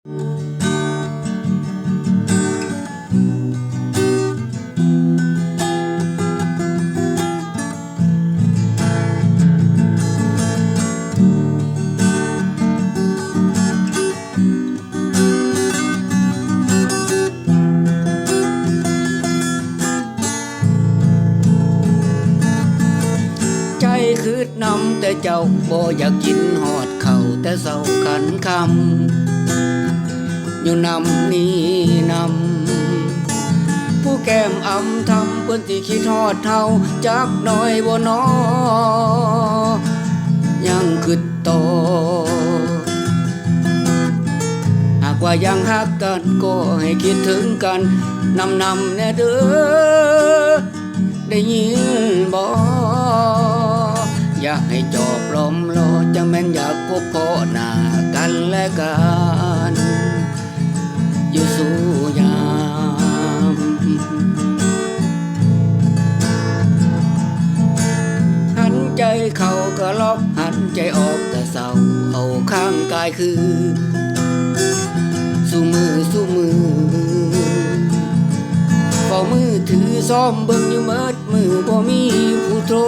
ใจคืดนำแต่เจ้าบ่อยากกินหอดเข่าแต่เศร้ากันคำ อยู่นำนี่นำผู้แก้มอำทำเปิ้นที่คิดทอดเท่าจักหน่อยบ่นอยังคืดต่อหากว่ายังฮักกันก็ให้คิดถึงกันนำนำแน่เด้อได้ยินบ่อยากให้จอบล้มรอจังแม่นอยากพบพอหน้ากันและกัน เขาก็ล็อกหันใจออกก็เศร้าเอาข้างกายคือสู้มือสู้มือเฝ้ามือถือซ้อมเบิ่งอยู่เมิดมือบ่มีผู้โทร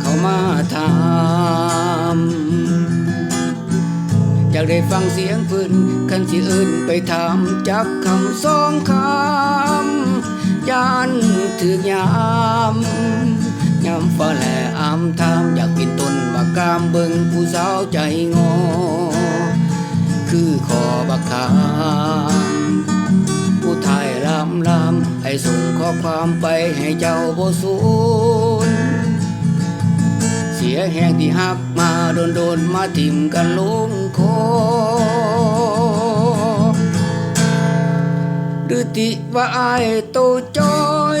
เข้ามาถามอยากได้ฟังเสียงเพิ่นคันสิเอิ้นไปถามจักคำสองคำยานถึกยาม มฟ้าแลอามทามอยากเป็นต้นบักกามเบิ่งผู้สาวใจงอ คือขอบักขามผู้ไทยลำลำให้ส่งข้อความไปให้เจ้าบ่สูญเสียแห่งที่หักมาโดนโดนมาทิ่มกันลงคอหรือติว่าอายโตจอย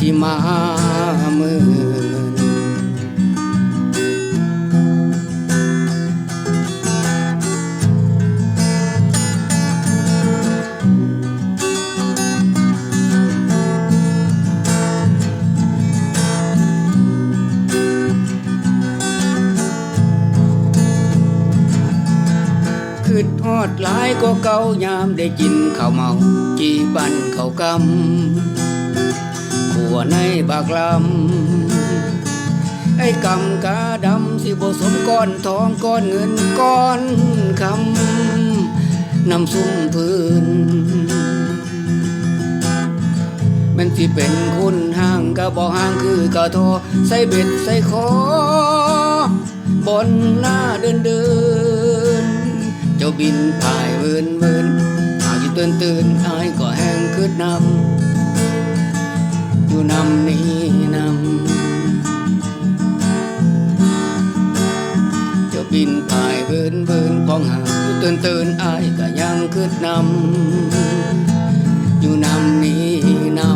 ที่มาเมือนคืดฮอดหลายก็เก่ายามได้กินข้าวเมาจีบันข้าวกำ บากลำไอ้กำกาดำสิบสมก้อนทองก้อนเงินก้อนคำนำซุ่มพื้นมันสิเป็นคุณห่างก็บ่ห่างคือกะทอใส่เบ็ดใส่คอบนหน้าเดินเดิน เจ้าบินผ่ายเวินเวินหากอยู่ตื่นตื่นำนี้นำเจ้าบินผ่ายเวินเวินพองหาอยู่เตือนเตือนอายก็ยังคืดนำอยู่นำนี้นำ